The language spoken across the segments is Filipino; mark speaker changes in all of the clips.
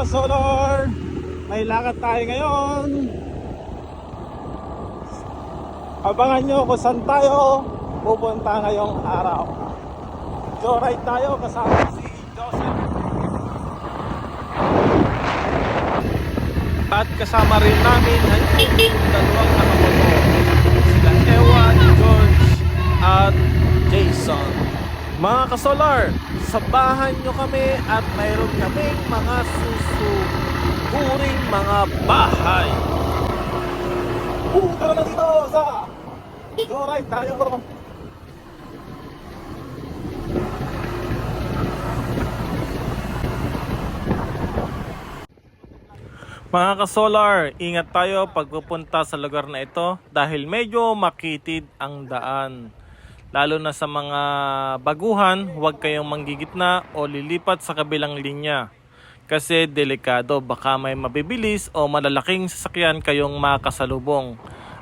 Speaker 1: ka-solar! May lakad tayo ngayon! Abangan nyo kung saan tayo pupunta ngayong araw. Joyride tayo kasama si Joseph. At kasama rin namin ang dalawang nakamotor. Sila Ewan, George, at Jason. Mga kasolar, sabahan nyo kami at mayroon kaming mga susuguring mga bahay. Punta na dito sa Joyride tayo bro. Mga ka-solar, ingat tayo pagpupunta sa lugar na ito dahil medyo makitid ang daan. Lalo na sa mga baguhan, huwag kayong manggigitna o lilipat sa kabilang linya. Kasi delikado, baka may mabibilis o malalaking sasakyan kayong makasalubong.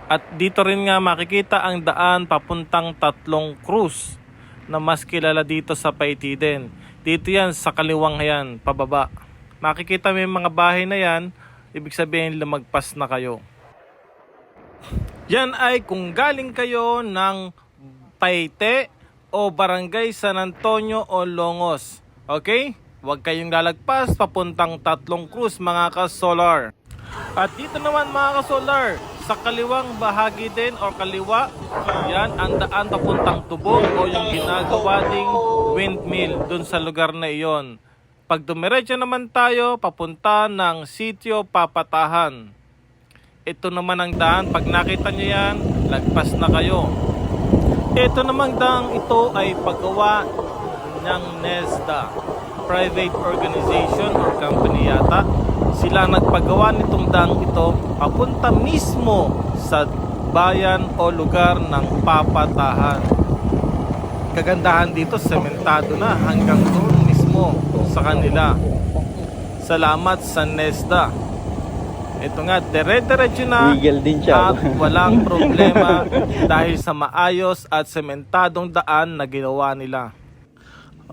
Speaker 1: At dito rin nga makikita ang daan papuntang tatlong cruise na mas kilala dito sa Paitiden. Dito yan sa kaliwang yan, pababa. Makikita mo yung mga bahay na yan, ibig sabihin lumagpas na kayo. Yan ay kung galing kayo ng Paite o Barangay San Antonio o Longos. Okay? Huwag kayong lalagpas papuntang tatlong cruise mga ka-solar. At dito naman mga ka-solar, sa kaliwang bahagi din o kaliwa, yan ang daan papuntang tubog o yung ginagawa ding windmill dun sa lugar na iyon. Pag dumiretso naman tayo, papunta ng sitio Papatahan. Ito naman ang daan, pag nakita nyo yan, lagpas na kayo. Ito namang daang ito ay paggawa ng NESDA, private organization or company yata. Sila nagpagawa nitong daang ito papunta mismo sa bayan o lugar ng Papatahan. Kagandahan dito, sementado na hanggang doon mismo sa kanila. Salamat sa NESDA. Ito nga, dire-diretso na
Speaker 2: Legal din siya.
Speaker 1: at walang problema dahil sa maayos at sementadong daan na ginawa nila.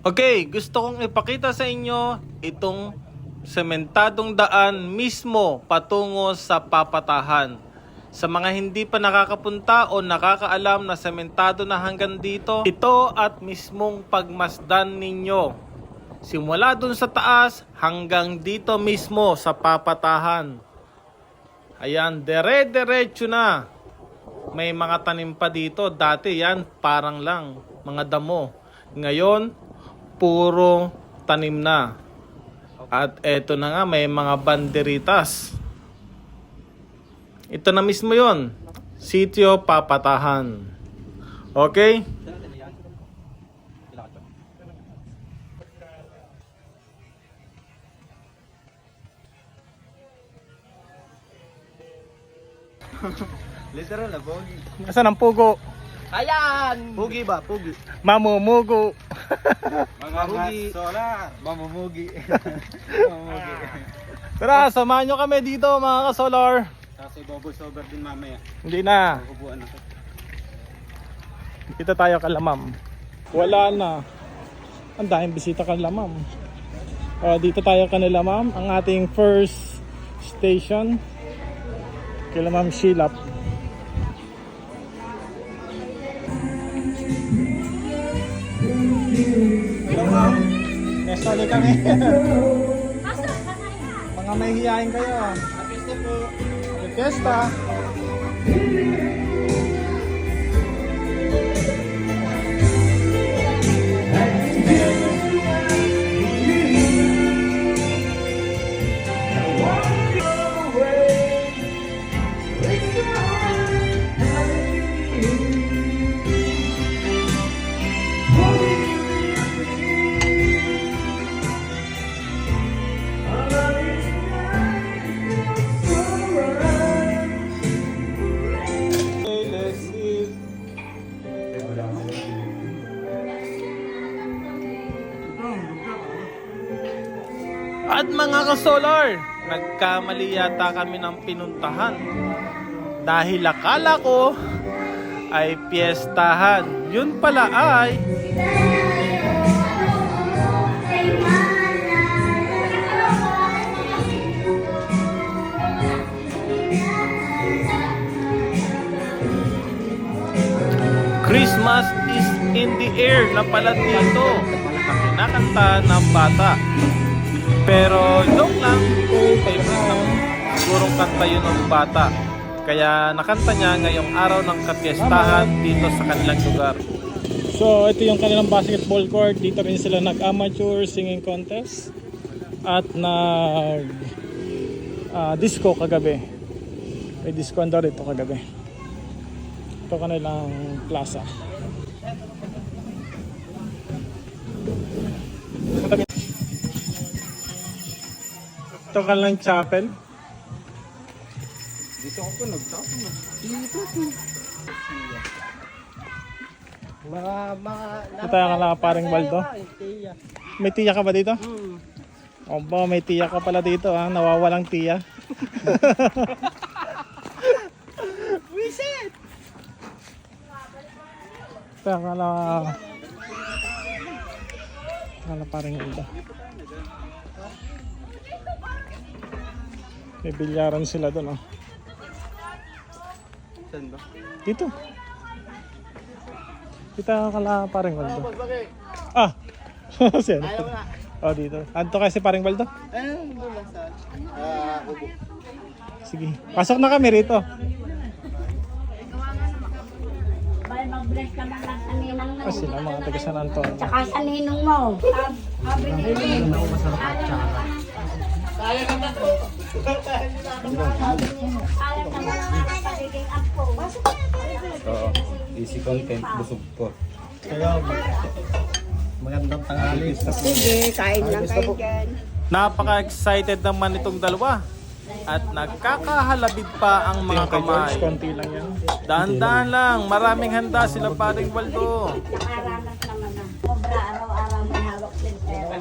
Speaker 1: Okay, gusto kong ipakita sa inyo itong sementadong daan mismo patungo sa papatahan. Sa mga hindi pa nakakapunta o nakakaalam na sementado na hanggang dito, ito at mismong pagmasdan ninyo. Simula dun sa taas hanggang dito mismo sa papatahan. Ayan, dere-derecho na. May mga tanim pa dito. Dati yan, parang lang. Mga damo. Ngayon, puro tanim na. At eto na nga, may mga banderitas. Ito na mismo yon Sitio Papatahan. Okay?
Speaker 2: Literal na, Bogi.
Speaker 1: Asan ang pugo?
Speaker 2: Ayan! Pugi ba? Pugi.
Speaker 1: Mamumugo.
Speaker 2: Mga Pugi. Solar. Mamumugi. Mamumugi.
Speaker 1: Tara, samahan nyo kami dito mga ka-solar.
Speaker 2: Kasi bubble sober din mamaya.
Speaker 1: Hindi na.
Speaker 2: Ubuan ako.
Speaker 1: Dito tayo kalamam. Wala na. Ang daming bisita kanila ma'am. O, dito tayo kanila ma'am. Ang ating first station. Kila ma'am Shilap. Hello ma'am. Nesto ulit kami. Mga may hiyain kayo. Happy po. Happy Fiesta. At mga ka-solar, nagkamali yata kami ng pinuntahan. Dahil akala ko ay piyestahan. Yun pala ay Christmas is in the air na pala dito. Nakakanta ng bata. Pero joke lang, favorite ng sigurong kanta yun ng bata. Kaya nakanta niya ngayong araw ng kapiestahan dito sa kanilang lugar.
Speaker 3: So, ito yung kanilang basketball court. Dito rin sila nag-amateur singing contest. At nag ah, disco kagabi. May disco daw rito kagabi. Ito kanilang plaza. Ito kanilang chapel.
Speaker 2: Dito ako po, nagtapon. Mga, mga...
Speaker 3: Ito tayo kala paring Baldo. May tiya ka ba dito? Opo, may tiya ka pala dito ha. Nawawalang tiya.
Speaker 2: Wisit!
Speaker 3: Ito kala... Kala paring Baldo. May bilyaran sila doon oh.
Speaker 2: Saan ba?
Speaker 3: Dito. Dito kala paring Baldo. Ah! Siya. Oh, dito. Anto kasi paring Baldo?
Speaker 2: Ayun, doon lang sa... Ah, ubo.
Speaker 3: Sige. Pasok na kami rito.
Speaker 4: Mag-bless naman lang sa ninang mo.
Speaker 3: Ah, sila mga taga San Antonio.
Speaker 4: Tsaka sa ninong mo. Sabi ni na mga pagiging apo.
Speaker 2: Oo. Easy content, busog po.
Speaker 3: Magandang tanghali.
Speaker 4: Sige, kain lang kayo dyan.
Speaker 1: Napaka-excited naman itong dalawa. At nagkakahalabid pa ang mga kamay.
Speaker 3: Konti lang yan.
Speaker 1: Dahan-dahan lang, maraming handa sila paring Waldo.
Speaker 4: Nakaranas naman na. Obra, araw-araw may hawak din pera.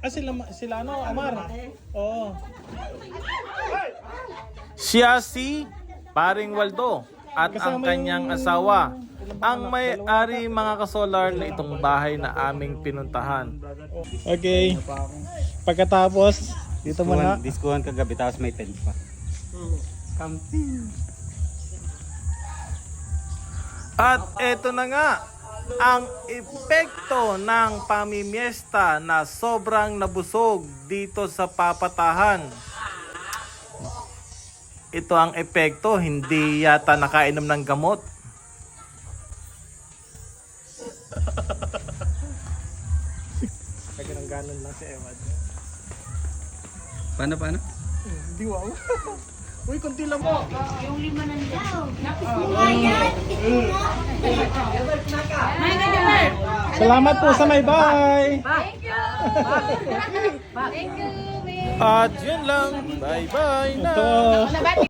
Speaker 3: Ah, sila, sila ano, Amar? Oo.
Speaker 1: Siya si paring Waldo at ang kanyang asawa. Ang may-ari mga kasolar na itong bahay na aming pinuntahan.
Speaker 3: Okay. Pagkatapos, dito muna.
Speaker 2: Diskuhan kagabi, tapos may tent pa.
Speaker 1: At eto na nga, ang epekto ng pamimiesta na sobrang nabusog dito sa papatahan. Ito ang epekto, hindi yata nakainom ng gamot.
Speaker 3: Lagi ng ganon lang si Ewan.
Speaker 2: Paano, paano?
Speaker 3: Di wow. Uy, konti lang mo.
Speaker 4: Yung lima nandiyaw. Napis mo nga yan.
Speaker 3: Salamat po sa may bye.
Speaker 4: Thank you. Thank you.
Speaker 1: At yun lang, bye-bye na!
Speaker 3: Ito.